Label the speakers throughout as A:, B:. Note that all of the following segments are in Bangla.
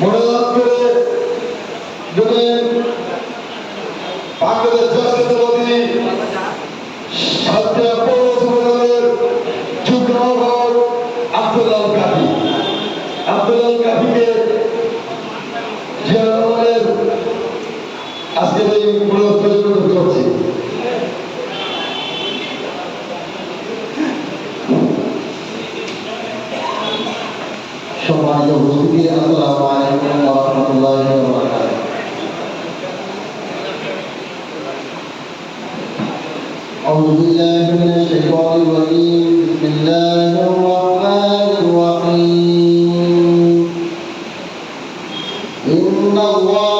A: মনোনয়ন করে যদি বাংলাদেশ الله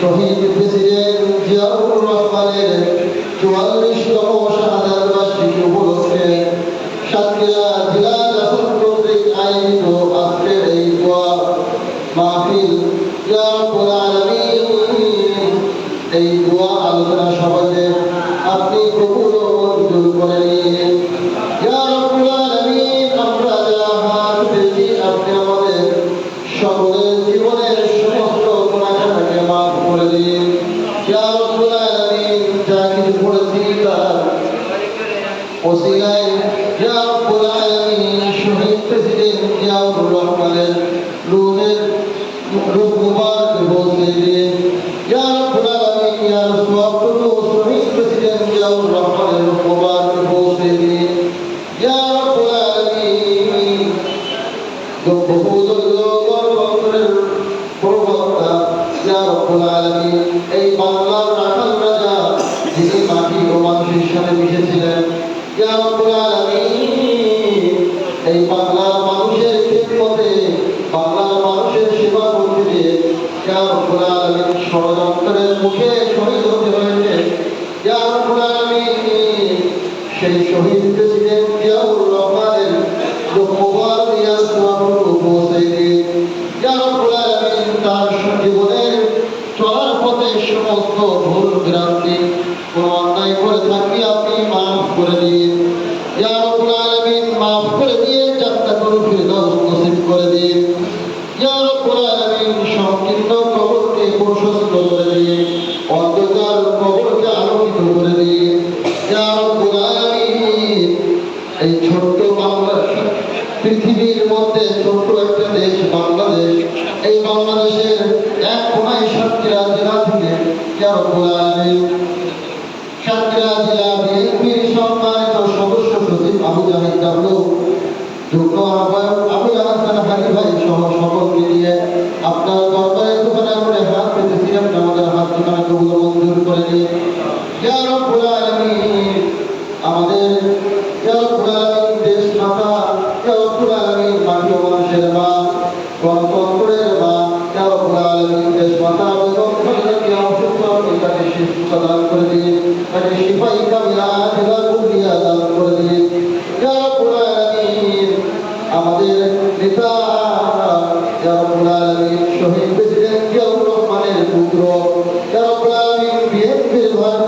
A: শহীদ প্রেসিডেন্ট জিয়াউর রহমানের চুয়াল্লিশ এই বাংলার রাখাল রাজা যিনি মাটি মানুষের সাথে মিশেছিলেন এই বাংলার মানুষের পথে বাংলার মানুষের সেবা করতে গিয়ে ষড়যন্ত্রের মুখে শহীদ সেই শহীদদের ভুল ভ্রান্তি কোনো অন্যায় করে থাকলে আপনি মাফ করে দিন। ইয়ারবুল আলমিন মাফ করে দিয়ে যাত্রা করে ফিরদাউস নসিব করে দিন। ইয়ারবুল আলমিন সংকীর্ণ কবরকে প্রশস্ত করে দিন। অন্ধকার কবরকে আলোকিত করে দিন। ইয়ারবুল আলমিন, এই ছোট্ট বাংলা পৃথিবীর মধ্যে ছোট্ট একটা দেশ বাংলাদেশ। এই বাংলাদেশের এক কোনায় সাতটি রাজ্যের সাতক্ষীরা জেলা বিএনপির সম্মানিত সদস্য সচিব আবু জাহিদ ডাবলু যুগ্ম